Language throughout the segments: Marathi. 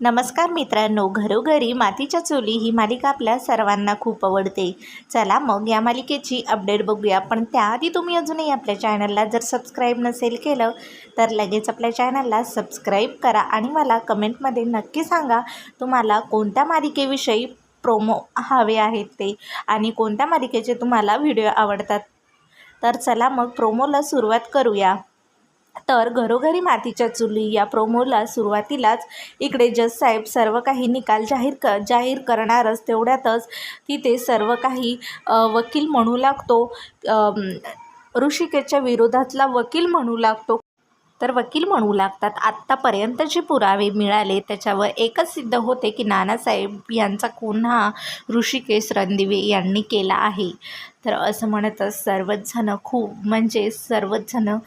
नमस्कार मित्रांनो घरोघरी मातीच्या चुली ही मालिका आपल्या सर्वांना खूप आवडते. चला मग या मालिकेची अपडेट बघूया. पण त्याआधी तुम्ही अजूनही आपल्या चॅनलला जर सबस्क्राईब नसेल केलं तर लगेच आपल्या चॅनलला सबस्क्राईब करा आणि मला कमेंटमध्ये नक्की सांगा तुम्हाला कोणत्या मालिकेविषयी प्रोमो हवे आहेत ते आणि कोणत्या मालिकेचे तुम्हाला व्हिडिओ आवडतात. तर चला मग प्रोमोला सुरुवात करूया. तर घरोघरी मातीच्या चुली या प्रोमोला सुरुवातीलाच इकडे जज साहेब सर्व काही निकाल जाहीर क जाहीर करणारच. तेवढ्यातच तिथे सर्व काही वकील म्हणू लागतो. ऋषिकेच्या ऋषिकेशच्या विरोधातला वकील म्हणू लागतो. तर वकील म्हणू लागतात आत्तापर्यंत जे पुरावे मिळाले त्याच्यावर एकच सिद्ध होते की नानासाहेब यांचा खून हा ऋषिकेश रणदिवे यांनी केला आहे. तर असं म्हणतच सर्वच जणं खूप म्हणजे सर्वच जणं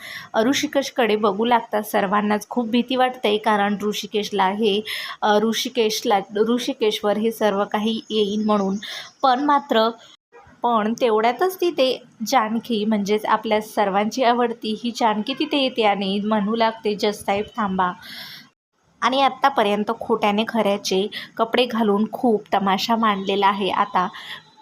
ऋषिकेशकडे बघू लागतात. सर्वांनाच खूप भीती वाटते कारण ऋषिकेशला हे ऋषिकेशला ऋषिकेशवर हे सर्व काही येईल म्हणून. पण मात्र पण तेवढ्यातच तिथे जानकी म्हणजेच आपल्या सर्वांची आवडती ही जानकी तिथे येते आणि म्हणू लागते जससाहेब थांबा. आणि आत्तापर्यंत खोट्याने खऱ्याचे कपडे घालून खूप तमाशा मांडलेला आहे. आता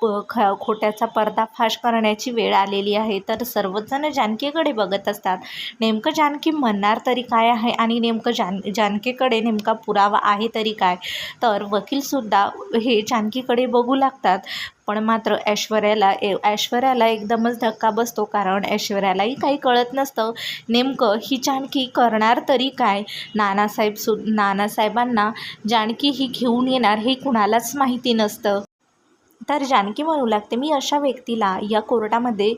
प ख खोट्याचा पर्दाफाश करण्याची वेळ आलेली आहे. तर सर्वजण जानकीकडे बघत असतात. नेमकं जानकी म्हणणार तरी काय आहे आणि नेमकं जान जानकीकडे नेमका पुरावा आहे तरी काय? तर वकीलसुद्धा हे जानकीकडे बघू लागतात. पण मात्र ऐश्वर्याला ए ऐश्वर्याला एकदमच धक्का बसतो कारण ऐश्वर्यालाही काही कळत नसतं. नेमकं ही जानकी करणार तरी काय? नानासाहेब सु नानासाहेबांना जानकी ही घेऊन येणार हे कुणालाच माहिती नसतं. तर जानकी म्हणू लागते मी अशा व्यक्तीला या कोर्टामध्ये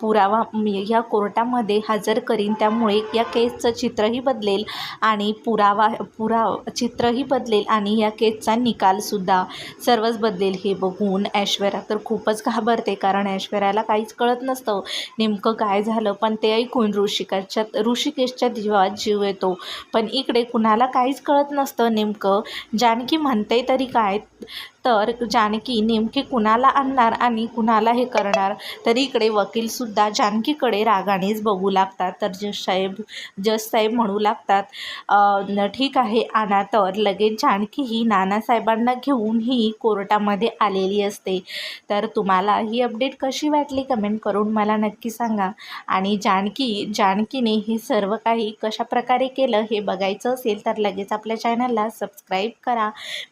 पुरावा या कोर्टामध्ये हजर करीन. त्यामुळे या केसचं चित्रही बदलेल आणि पुरावा पुरा चित्रही बदलेल आणि या केसचा निकालसुद्धा सर्वच बदलेल. हे बघून ऐश्वर्या तर खूपच घाबरते कारण ऐश्वर्याला काहीच कळत नसतं नेमकं काय झालं. पण ते ऐकून ऋषिकाच्या ऋषिकेशच्या जीवात जीव येतो. पण इकडे कुणाला काहीच कळत नसतं नेमकं. जानकी म्हणते तरी काय तर जानकी नेमकी कुणाला आणणार आणि कुणाला हे करणार? तरी इकडे वकीलसुद्धा जानकीकडे रागानेच बघू लागतात. तर जज साहेब जज साहेब म्हणू लागतात ठीक आहे आणा तर. लगेच जानकी ही नानासाहेबांना घेऊन ही कोर्टामध्ये आलेली असते. तर तुम्हाला ही अपडेट कशी वाटली कमेंट करून मला नक्की सांगा. आणि जानकी जानकीने हे सर्व काही कशाप्रकारे केलं हे बघायचं असेल तर लगेच आपल्या चॅनलला सबस्क्राईब करा.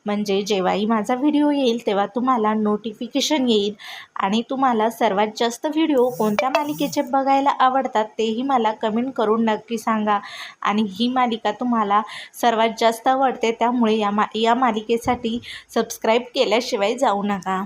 म्हणजे जेव्हाही माझा व्हिडिओ व्हिडिओ येईल तेव्हा तुम्हाला नोटिफिकेशन येईल. आणि तुम्हाला सर्वात जास्त व्हिडिओ कोणत्या मालिकेचे बघायला आवडतात तेही मला कमेंट करून नक्की सांगा. आणि ही मालिका तुम्हाला सर्वात जास्त आवडते त्यामुळे या मा या मालिकेसाठी सबस्क्राईब केल्याशिवाय जाऊ नका.